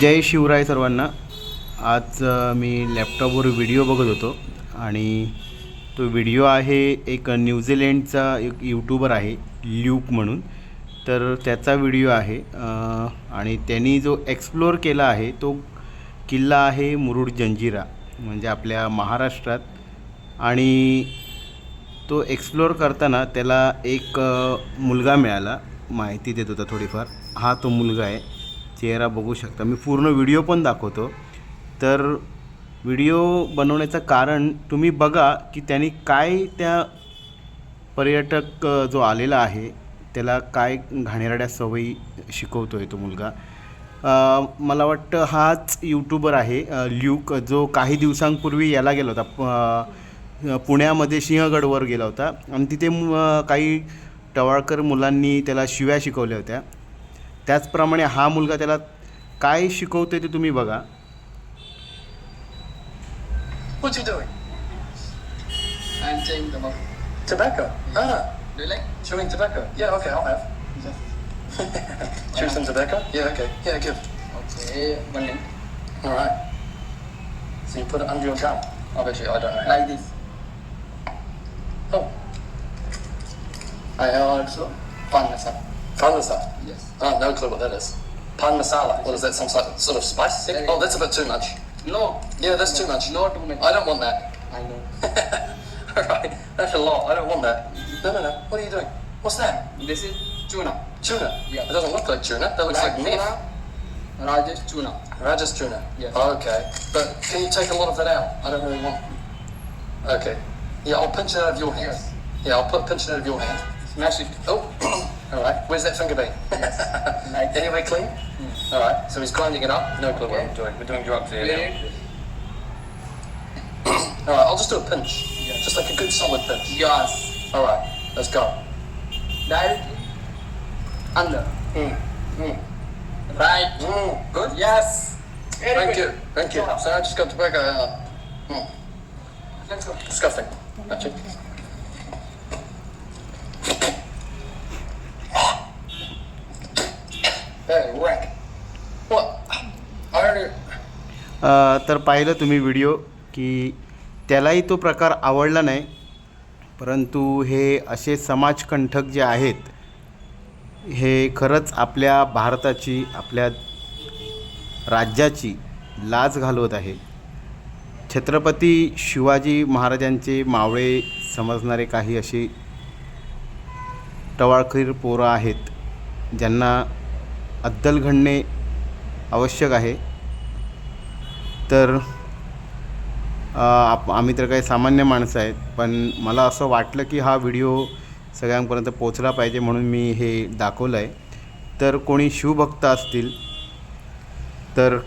जय शिवराय सर्वांना. आज मी लॅपटॉपवर व्हिडिओ बघत होतो आणि तो व्हिडिओ आहे एक न्यूझीलंडचा एक यूट्यूबर आहे ल्यूक म्हणून. तर त्याचा व्हिडिओ आहे आणि त्यांनी जो एक्सप्लोअर केला आहे तो किल्ला आहे मुरुड जंजिरा म्हणजे आपल्या महाराष्ट्रात. आणि तो एक्सप्लोअर करताना त्याला एक मुलगा मिळाला माहिती देत होता थोडीफार. हा तो मुलगा आहे. चेहरा बघू शकता. मी पूर्ण व्हिडिओ पण दाखवतो. तर व्हिडिओ बनवण्याचं कारण तुम्ही बघा की त्यांनी काय त्या पर्यटक जो आलेला आहे त्याला काय घाणेरड्या सवयी शिकवतो आहे तो मुलगा. मला वाटतं हाच यूट्यूबर आहे ल्यूक जो काही दिवसांपूर्वी याला गेला होता. पुण्यामध्ये सिंहगडवर गेला होता. आणि तिथे काही टवाळकर मुलांनी त्याला शिव्या शिकवल्या होत्या. त्याचप्रमाणे हा मुलगा त्याला काय शिकवतोय ते तुम्ही बघा What you doing? I'm chewing tobacco. Tobacco. Ah, Do you like? chewing tobacco. Yeah, okay, I'll have. Chew some tobacco? Yeah, okay. Yeah, give. okay, one minute. All right. So you put it under your gum. I bet you I don't know. Like this. Oh. I also. Pan masala. Pan masala. Yes. Oh, no clue what that is. Pan masala. What is that? Some sort of, sort of spice? Very- Oh, that's a bit too much. No. Yeah, that's too much. No too much. I don't want that. I know. All right, that's a lot. I don't want that. No, no, no. What are you doing? What's that? This is tuna. Tuna. Yeah. It doesn't look like tuna. That looks like meat. tuna. Rajesh tuna. Rajas tuna. Yes. Okay. But can you take a lot of that out? I don't really want. Okay. Yeah, I'll pinch it out of your hand. Yes. Yeah, I'll put pinch it out of your hand. Smash it. Oh. All right. Where's that finger been? Yes. Anyway, clean. All right. So he's grinding it up. No clue what. I'm doing. We're doing drugs here. Now. All right. I'll just do a pinch. Just like a good solid pinch. Yes. All right. Let's go. Directly. Under. Mm. Mm. Right. Mm. Good. Yes. Thank you. Thank you. So I just got tobacco out. Mm. Let's go. Disgusting. Actually. Hey. What? I already. अ, तर पाहिलं तुम्ही video की त्यालाही तो प्रकार आवडला नाही परंतु हे असे समाजकंठक जे आहेत हे खरंच आपल्या भारताची आपल्या राज्याची लाज घालवत आहे छत्रपती शिवाजी महाराजांचे मावळे समजणारे काही असे टवाळखीर पोरं आहेत ज्यांना अद्दल घडणे आवश्यक आहे. तर आप आम्ही तर काही सामान्य माणसं आहेत पण मला असं वाटलं की हा व्हिडिओ सगळ्यांपर्यंत पोचला पाहिजे म्हणून मी हे दाखवलं आहे तर कोणी शिवभक्त असतील तर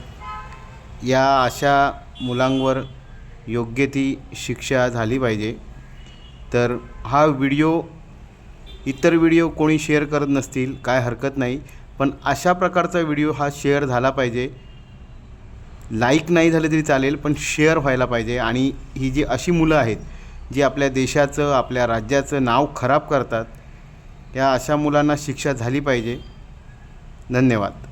या अशा मुलांवर योग्य ती शिक्षा झाली पाहिजे. तर हा व्हिडिओ इतर व्हिडिओ कोणी शेअर करत नसतील काय हरकत नाही. पण अशा प्रकारचा व्हिडिओ हा शेअर झाला पाहिजे. लाईक नाही झाले तरी चालेल पण शेअर व्हायला पाहिजे. आणि ही जी अशी मुलं आहेत जी आपल्या देशाचं आपल्या राज्याचं नाव खराब करतात या अशा मुलांना शिक्षा झाली पाहिजे. धन्यवाद.